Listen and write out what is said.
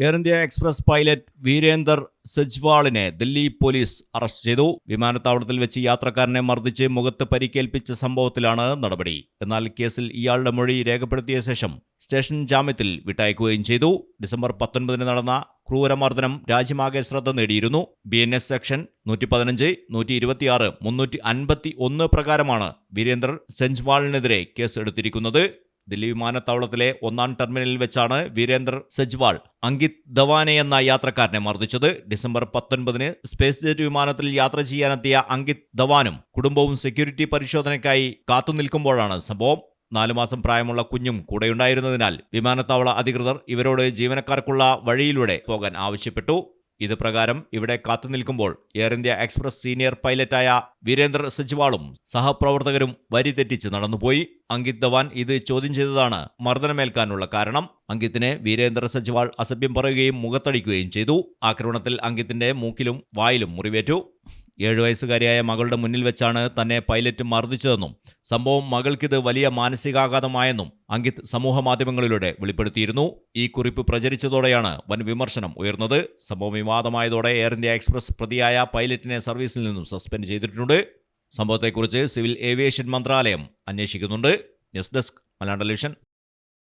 Air India Express pilot Virender സെജ്വാളിനെ Delhi police arrest ചെയ്തു. വിമാനത്താവളത്തിൽ വെച്ച് യാത്രക്കാരനെ മർദ്ദിച്ച് മുഖത്ത് പരിക്കേൽപ്പിച്ച സംഭവത്തിലാണ് നടപടി. എന്നാൽ കേസിൽ ഇയാളുടെ മൊഴി രേഖപ്പെടുത്തിയ ശേഷം സ്റ്റേഷൻ ജാമ്യത്തിൽ വിട്ടയക്കുകയും ചെയ്തു. ഡിസംബർ പത്തൊൻപതിന് നടന്ന ക്രൂരമർദ്ദനം രാജ്യമാകെ ശ്രദ്ധ നേടിയിരുന്നു. ബി എൻ എസ് സെക്ഷൻ നൂറ്റി പതിനഞ്ച് നൂറ്റി ഇരുപത്തിയാറ് മുന്നൂറ്റി അൻപത്തി ഒന്ന് പ്രകാരമാണ് വീരേന്ദർ സെഞ്ച്വാളിനെതിരെ കേസ് എടുത്തിരിക്കുന്നത് ദില്ലി വിമാനത്താവളത്തിലെ ഒന്നാം ടെർമിനലിൽ വെച്ചാണ് വീരേന്ദർ സെജ്വാൾ അങ്കിത് ധവാനെ എന്ന യാത്രക്കാരനെ മർദ്ദിച്ചത്. ഡിസംബർ പത്തൊൻപതിന് സ്പേസ് ജെറ്റ് വിമാനത്തിൽ യാത്ര ചെയ്യാനെത്തിയ അങ്കിത് ധവാനും കുടുംബവും സെക്യൂരിറ്റി പരിശോധനയ്ക്കായി കാത്തുനിൽക്കുമ്പോഴാണ് സംഭവം. നാലു മാസം പ്രായമുള്ള കുഞ്ഞും കൂടെയുണ്ടായിരുന്നതിനാൽ വിമാനത്താവള അധികൃതർ ഇവരോട് ജീവനക്കാർക്കുള്ള വഴിയിലൂടെ പോകാൻ ആവശ്യപ്പെട്ടു. ഇത് പ്രകാരം ഇവിടെ കാത്തുനിൽക്കുമ്പോൾ എയർ ഇന്ത്യ എക്സ്പ്രസ് സീനിയർ പൈലറ്റായ വീരേന്ദ്ര സജ്വാളും സഹപ്രവർത്തകരും വരി തെറ്റിച്ച് നടന്നുപോയി. അങ്കിത് ധവാൻ ഇത് ചോദ്യം ചെയ്തതാണ് മർദ്ദനമേൽക്കാനുള്ള കാരണം. അങ്കിത്തിനെ വീരേന്ദ്ര സജ്വാൾ അസഭ്യം പറയുകയും മുഖത്തടിക്കുകയും ചെയ്തു. ആക്രമണത്തിൽ അങ്കിത്തിന്റെ മൂക്കിലും വായിലും മുറിവേറ്റു. ഏഴു വയസ്സുകാരിയായ മകളുടെ മുന്നിൽ വെച്ചാണ് തന്നെ പൈലറ്റ് മർദ്ദിച്ചതെന്നും സംഭവം മകൾക്കിത് വലിയ മാനസികാഘാതമായെന്നും അങ്കിത് സമൂഹ മാധ്യമങ്ങളിലൂടെ വെളിപ്പെടുത്തിയിരുന്നു. ഈ കുറിപ്പ് പ്രചരിച്ചതോടെയാണ് വൻ വിമർശനം ഉയർന്നത്. സംഭവം വിവാദമായതോടെ എയർ ഇന്ത്യ എക്സ്പ്രസ് പ്രതിയായ പൈലറ്റിനെ സർവീസിൽ നിന്നും സസ്പെൻഡ് ചെയ്തിട്ടുണ്ട്. സംഭവത്തെക്കുറിച്ച് സിവിൽ ഏവിയേഷൻ മന്ത്രാലയം അന്വേഷിക്കുന്നുണ്ട്. News desk Malayalam television.